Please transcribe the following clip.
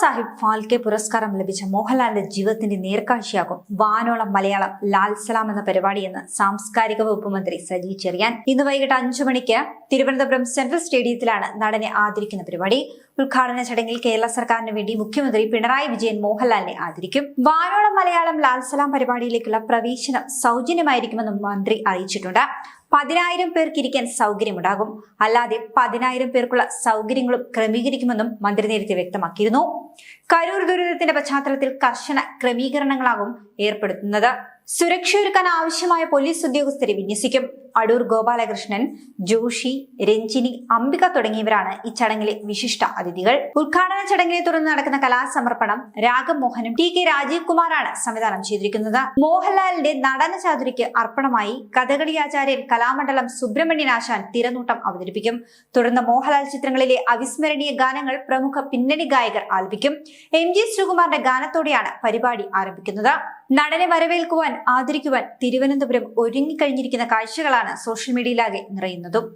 സാഹിബ് ഫാൽക്കെ പുരസ്കാരം ലഭിച്ച മോഹൻലാലിന്റെ ജീവിതത്തിന്റെ നേർക്കാഴ്ചയാകും വാനോളം മലയാളം ലാൽ സലാം എന്ന പരിപാടിയെന്ന് സാംസ്കാരിക വകുപ്പ് മന്ത്രി സജി ചെറിയാൻ ഇന്ന് വൈകിട്ട് അഞ്ചു മണിക്ക് തിരുവനന്തപുരം സെൻട്രൽ സ്റ്റേഡിയത്തിലാണ് നടനെ ആദരിക്കുന്ന പരിപാടി. ഉദ്ഘാടന ചടങ്ങിൽ കേരള സർക്കാരിന് വേണ്ടി മുഖ്യമന്ത്രി പിണറായി വിജയൻ മോഹൻലാലിനെ ആദരിക്കും. വാനോളം മലയാളം ലാൽ സലാം പരിപാടിയിലേക്കുള്ള പ്രവേശനം സൗജന്യമായിരിക്കുമെന്നും മന്ത്രി അറിയിച്ചിട്ടുണ്ട്. പതിനായിരം പേർക്ക് ഇരിക്കാൻ സൗകര്യമുണ്ടാകും. അല്ലാതെ പതിനായിരം പേർക്കുള്ള സൗകര്യങ്ങളും ക്രമീകരിക്കുമെന്നും മന്ത്രി നേരത്തെ വ്യക്തമാക്കിയിരുന്നു. കരൂർ ദുരിതത്തിന്റെ പശ്ചാത്തലത്തിൽ കർശന ക്രമീകരണങ്ങളാകും ഏർപ്പെടുത്തുന്നത്. സുരക്ഷയൊരുക്കാൻ ആവശ്യമായ പോലീസ് ഉദ്യോഗസ്ഥരെ വിന്യസിക്കും. അടൂർ ഗോപാലകൃഷ്ണൻ ജോഷി രഞ്ജിനി അംബിക തുടങ്ങിയവരാണ് ഈ ചടങ്ങിലെ വിശിഷ്ട അതിഥികൾ. ഉദ്ഘാടന ചടങ്ങിനെ തുടർന്ന് നടക്കുന്ന കലാസമർപ്പണം രാഗം മോഹനും ടി കെ രാജീവ് കുമാറാണ് സംവിധാനം ചെയ്തിരിക്കുന്നത്. മോഹൻലാലിന്റെ നടന ചാതുരിക്ക് അർപ്പണമായി കഥകളി ആചാര്യൻ കലാമണ്ഡലം സുബ്രഹ്മണ്യൻ ആശാൻ തിരനൂട്ടം അവതരിപ്പിക്കും. തുടർന്ന് മോഹൻലാൽ ചിത്രങ്ങളിലെ അവിസ്മരണീയ ഗാനങ്ങൾ പ്രമുഖ പിന്നണി ഗായകർ ആലപിക്കും. എം ജി ശ്രീകുമാറിന്റെ ഗാനത്തോടെയാണ് പരിപാടി ആരംഭിക്കുന്നത്. നടനെ വരവേൽക്കുവാൻ ആദരിക്കുവാൻ തിരുവനന്തപുരം ഒരുങ്ങിക്കഴിഞ്ഞിരിക്കുന്ന കാഴ്ചകളാണ് സോഷ്യൽ മീഡിയയിലാകെ നിറയുന്നതും.